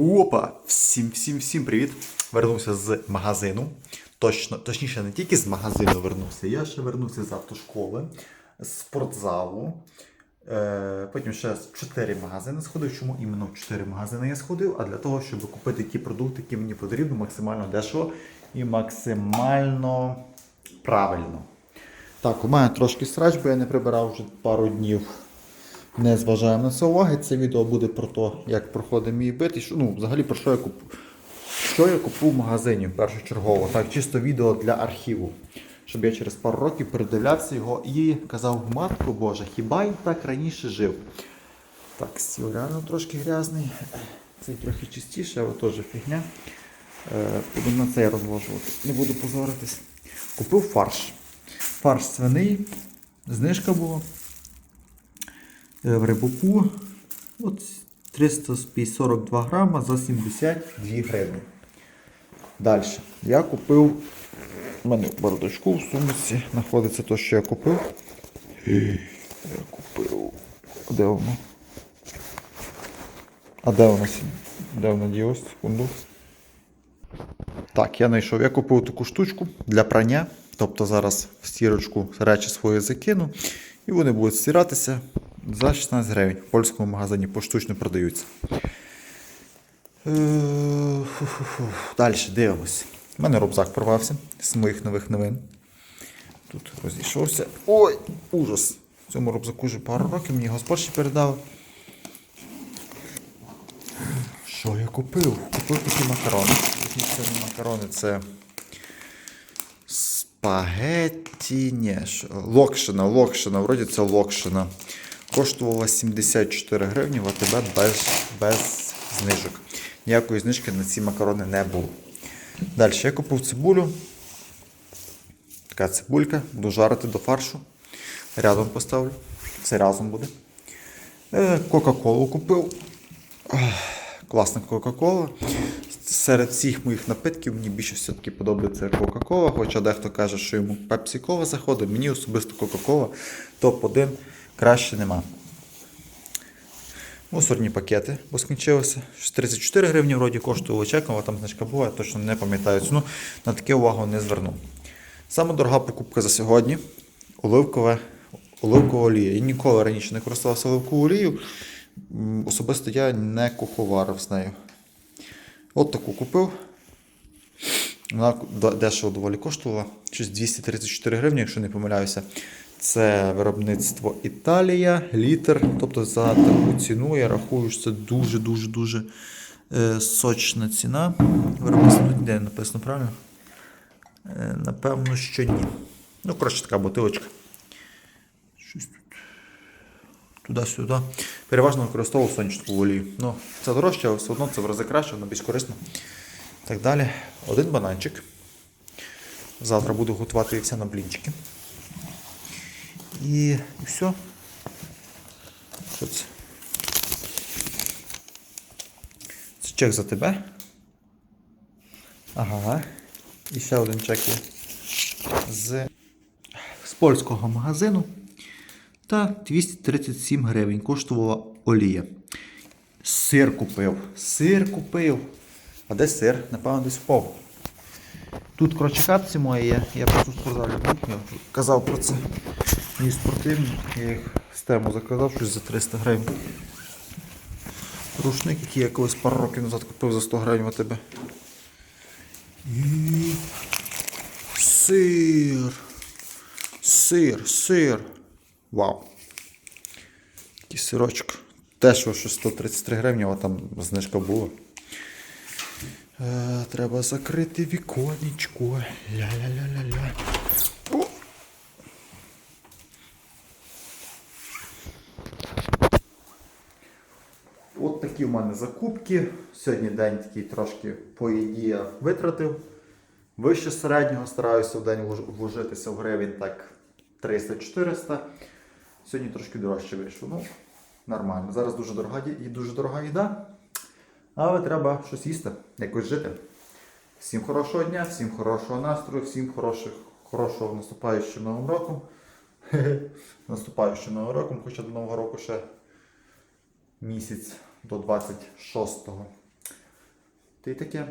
Опа! Всім, всім, всім привіт! Вернувся з магазину. Точно, точніше, не тільки з магазину вернувся, я ще вернувся з автошколи, з спортзалу. Е, потім ще з 4 магазини сходив. Чому іменно в 4 магазини я сходив? А для того, щоб купити ті продукти, які мені потрібно, максимально дешево і максимально правильно. Так, у мене трошки срач, бо я не прибирав вже пару днів. Не зважаємо на це уваги. Це відео буде про те, як проходить мій бит. І що, ну, взагалі про що я купив. Що я купив в магазині першочергово. Так, чисто відео для архіву. Щоб я через пару rokів передивлявся його і казав, матко Боже, хіба я так раніше жив? Так, стіл реально трошки грязний. Цей трохи чистіше, але теж фігня. Е, Буду на цей розложувати. Не буду позоритись. Купив фарш. Фарш свиний, знижка була. Е, в рибаку. От 342 грама за 72 гривні. Далі. Я купив. У мене в бардачку в сумці знаходиться те, що я купив. Я купив. Де воно? А де воно? Де воно ділось? Секунду. Так, я знайшов. Я купив таку штучку для прання. Тобто зараз в стірочку речі свої закину, і вони будуть стиратися за 16 гривень. В польському магазині поштучно продаються. Е. Далі дивимось. У мене рюкзак порвався з моїх нових новин. Тут розійшовся. Ой, ужас! Цьому рюкзаку вже пару років мені господь ще передав. Що я купив? Купив такі макарони. Такі це не макарони, це спагетті. Ні, локшина, локшина, вроді це локшина. Коштувала 74 гривні, в АТБ без, без знижок. Ніякої знижки на ці макарони не було. Далі я купив цибулю. Така цибулька, буду жарити до фаршу. Рядом поставлю. Це разом буде. Е, Кока-колу купив. Класна Кока-Кола. Серед всіх моїх напитків мені більше все-таки подобається Кока-Кола, хоча дехто каже, що йому Пепсі-Кола заходить. Мені особисто Кока-Кола топ-1 краще нема. Мусорні пакети, бо скінчилися. 34 гривні вроді коштували чеком, там значка була, я точно не пам'ятаю ціну. На таке увагу не звернув. Саме дорога покупка за сьогодні оливкова олія. Я ніколи раніше не користувався оливковою олією. Особисто я не куховарив з нею. От таку купив. Вона дешево доволі коштувала. Щось 234 гривні, якщо не помиляюся. Це виробництво Італія, літр. Тобто за таку ціну я рахую, що це дуже-дуже-дуже е, сочна ціна. Виробництво не написано правильно? Е, напевно, що ні. Ну, коротше, така бутилочка. Щось тут. Туди-сюди. Переважно використовував сонячну олію. Ну, це дорожче, але все одно це в рази краще, воно більш корисно. Так далі. Один бананчик. Завтра буду готувати яйця на блінчики. І, і все. Що це? Це чек за тебе. Ага. І ще один чек є з, з польського магазину. Та 237 гривень коштувала олія. Сир купив. Сир купив. А де сир? Напевно, десь впав. Тут, коротше, мої є. Я просто в спортзалі я казав про це. Мої спортивні. Я їх з тему заказав щось за 300 гривень. Рушник, який я колись пару років назад купив за 100 гривень в тебе. І сир. Сир, сир. Вау. Такий сирочок. Теж що 133 гривні, але там знижка була. Е, треба закрити віконечко. Ля-ля-ля-ля-ля. От такі в мене закупки. Сьогодні день такий трошки по їді я витратив. Вище середнього стараюся в день вложитися в гривень так 300-400. Сьогодні трошки дорожче вийшло. Ну, нормально. Зараз дуже дорога, і дуже дорога їда. Але треба щось їсти, якось жити. Всім хорошого дня, всім хорошого настрою, всім хороших, хорошого наступаючим нового роком. Наступаючого новим роком, хоча до Нового року ще місяць до 26-го. Та й таке.